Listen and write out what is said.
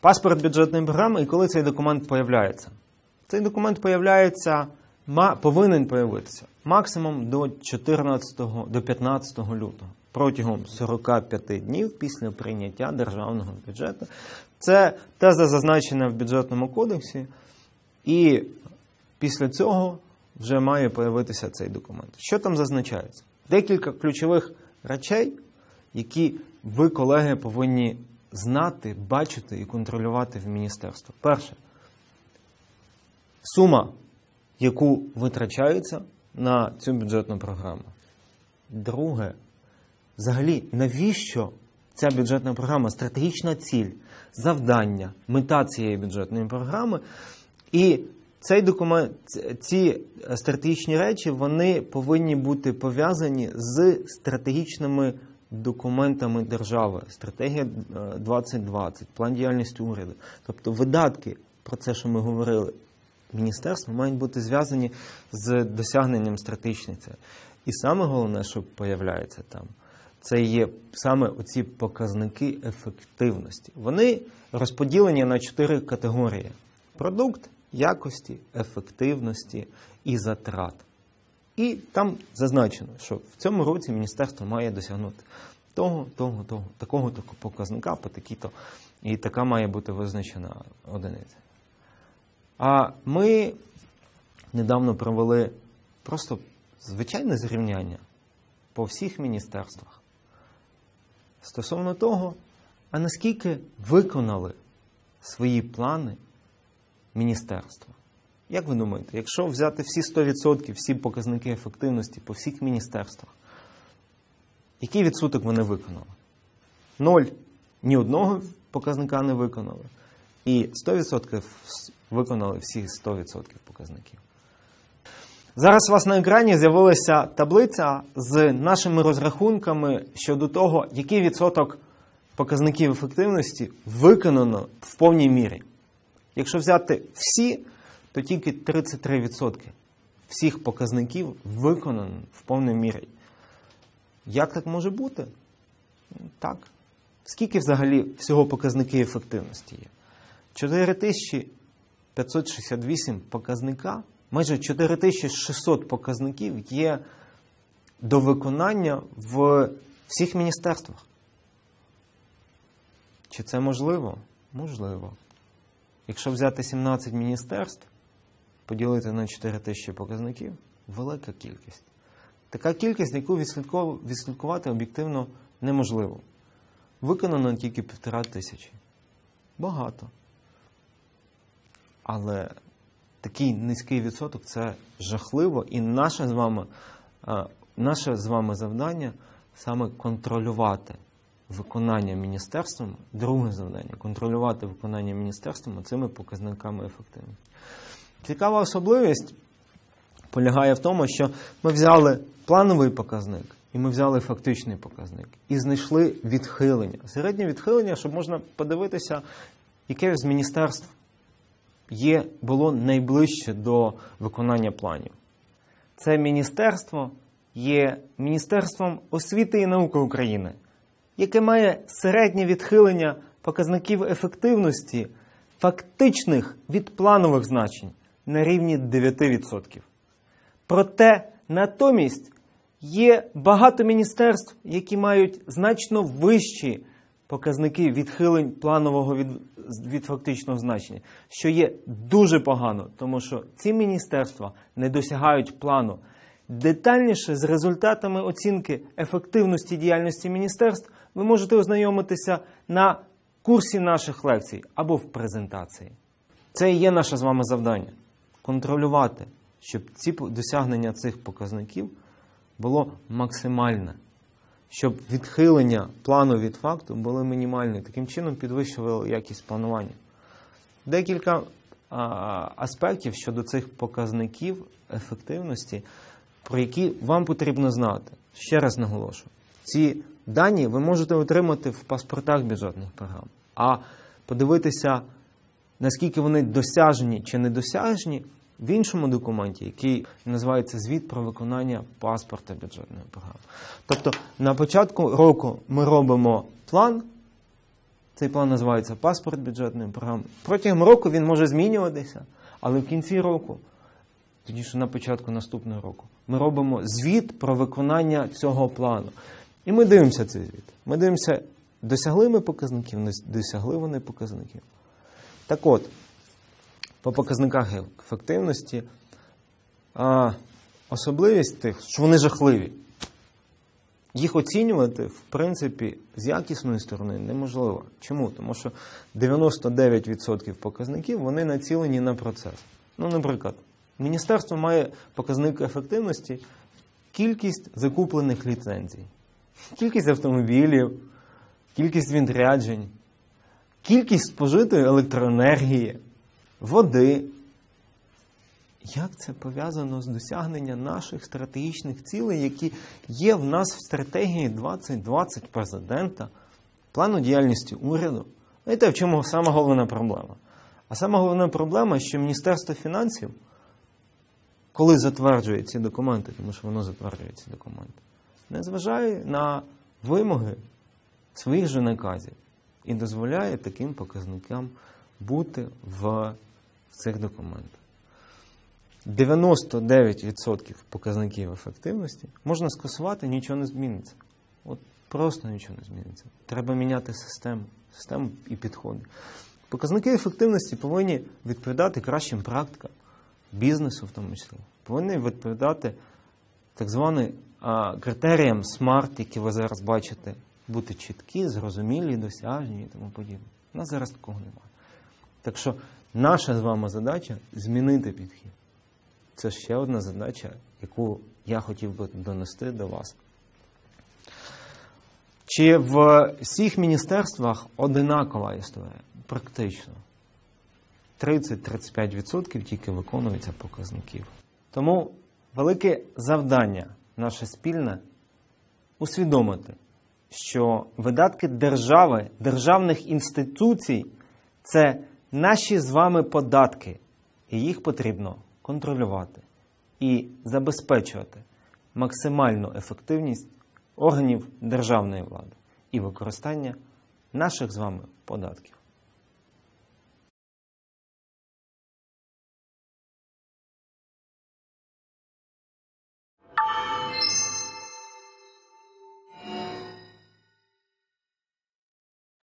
Паспорт бюджетної програми і коли цей документ появляється. Цей документ появляється, повинен появитися максимум до 14, до 15 лютого. Протягом 45 днів після прийняття державного бюджету. Це теза зазначена в бюджетному кодексі, і після цього вже має появитися цей документ. Що там зазначається? Декілька ключових речей, які ви, колеги, повинні знати, бачити і контролювати в міністерстві. Перше, сума, яку витрачається на цю бюджетну програму. Друге, взагалі, навіщо ця бюджетна програма, стратегічна ціль, завдання, мета цієї бюджетної програми. І цей документ, ці е, стратегічні речі вони повинні бути пов'язані з стратегічними документами держави, стратегія е, 2020, план діяльності уряду. Тобто видатки про це, що ми говорили, міністерства мають бути зв'язані з досягненням стратегічних. І саме головне, що появляється там, це є саме оці показники ефективності. Вони розподілені на чотири категорії: продукт, якості, ефективності і затрат. І там зазначено, що в цьому році міністерство має досягнути того, того, того, такого такого показника по такій-то, і така має бути визначена одиниця. А ми недавно провели просто звичайне зрівняння по всіх міністерствах стосовно того, а наскільки виконали свої плани міністерства. Як ви думаєте, якщо взяти всі 100%, всі показники ефективності по всіх міністерствах, який відсоток вони виконали? Ноль. Ні одного показника не виконали. І 100% виконали всі 100% показників. Зараз у вас на екрані з'явилася таблиця з нашими розрахунками щодо того, який відсоток показників ефективності виконано в повній мірі. Якщо взяти всі, то тільки 33% всіх показників виконано в повній мірі. Як так може бути? Так. Скільки взагалі всього показники ефективності є? 4568 показника, майже 4600 показників є до виконання в всіх міністерствах. Чи це можливо? Можливо. Якщо взяти 17 міністерств, поділити на 4 тисячі показників, велика кількість. Така кількість, яку відслідкувати об'єктивно неможливо. Виконано тільки півтора тисячі. Багато. Але такий низький відсоток це жахливо, і наше з вами, наше з вами завдання саме контролювати виконання міністерством. Друге завдання контролювати виконання міністерством цими показниками ефективності. Цікава особливість полягає в тому, що ми взяли плановий показник і ми взяли фактичний показник і знайшли відхилення. Середнє відхилення, щоб можна подивитися, яке з міністерств є, було найближче до виконання планів. Це міністерство є Міністерством освіти і науки України, яке має середнє відхилення показників ефективності фактичних від планових значень на рівні 9%. Проте натомість є багато міністерств, які мають значно вищі показники відхилень планового від, від фактичного значення, що є дуже погано, тому що ці міністерства не досягають плану. Детальніше з результатами оцінки ефективності діяльності міністерств ви можете ознайомитися на курсі наших лекцій або в презентації. Це і є наше з вами завдання контролювати, щоб ці досягнення цих показників було максимальне, щоб відхилення плану від факту були мінімальні. Таким чином підвищували якість планування. Декілька аспектів щодо цих показників ефективності, про які вам потрібно знати. Ще раз наголошую, ці дані ви можете отримати в паспортах бюджетних програм, а подивитися, наскільки вони досяжні чи недосяжні в іншому документі, який називається звіт про виконання паспорта бюджетної програми. Тобто на початку року ми робимо план. Цей план називається паспорт бюджетної програми. Протягом року він може змінюватися, але в кінці року, тоді що на початку наступного року, ми робимо звіт про виконання цього плану. І ми дивимося цей звіт. Ми дивимося, досягли ми показників, не досягли вони показників. Так от, по показниках ефективності, а, особливість тих, що вони жахливі. Їх оцінювати, в принципі, з якісної сторони неможливо. Чому? Тому що 99% показників вони націлені на процес. Ну, наприклад, міністерство має показник ефективності кількість закуплених ліцензій, кількість автомобілів, кількість відряджень, кількість спожитої електроенергії, води. Як це пов'язано з досягненням наших стратегічних цілей, які є в нас в стратегії 2020 президента, плану діяльності уряду? Знаєте, в чому сама головна проблема? А сама головна проблема, що Міністерство фінансів, коли затверджує ці документи, тому що воно затверджує ці документи, не зважає на вимоги своїх же наказів і дозволяє таким показникам бути в цих документах. 99% показників ефективності можна скасувати, нічого не зміниться. От просто нічого не зміниться. Треба міняти систему, систему і підходи. Показники ефективності повинні відповідати кращим практикам бізнесу, в тому числі. Повинні відповідати так званим критеріям SMART, які ви зараз бачите, бути чіткі, зрозумілі, досяжні і тому подібне. У нас зараз такого немає. Так що наша з вами задача змінити підхід. Це ще одна задача, яку я хотів би донести до вас. Чи в всіх міністерствах одинакова історія? Практично. 30-35% тільки виконується показників. Тому велике завдання наше спільне усвідомити, що видатки держави, державних інституцій це наші з вами податки, і їх потрібно контролювати і забезпечувати максимальну ефективність органів державної влади і використання наших з вами податків.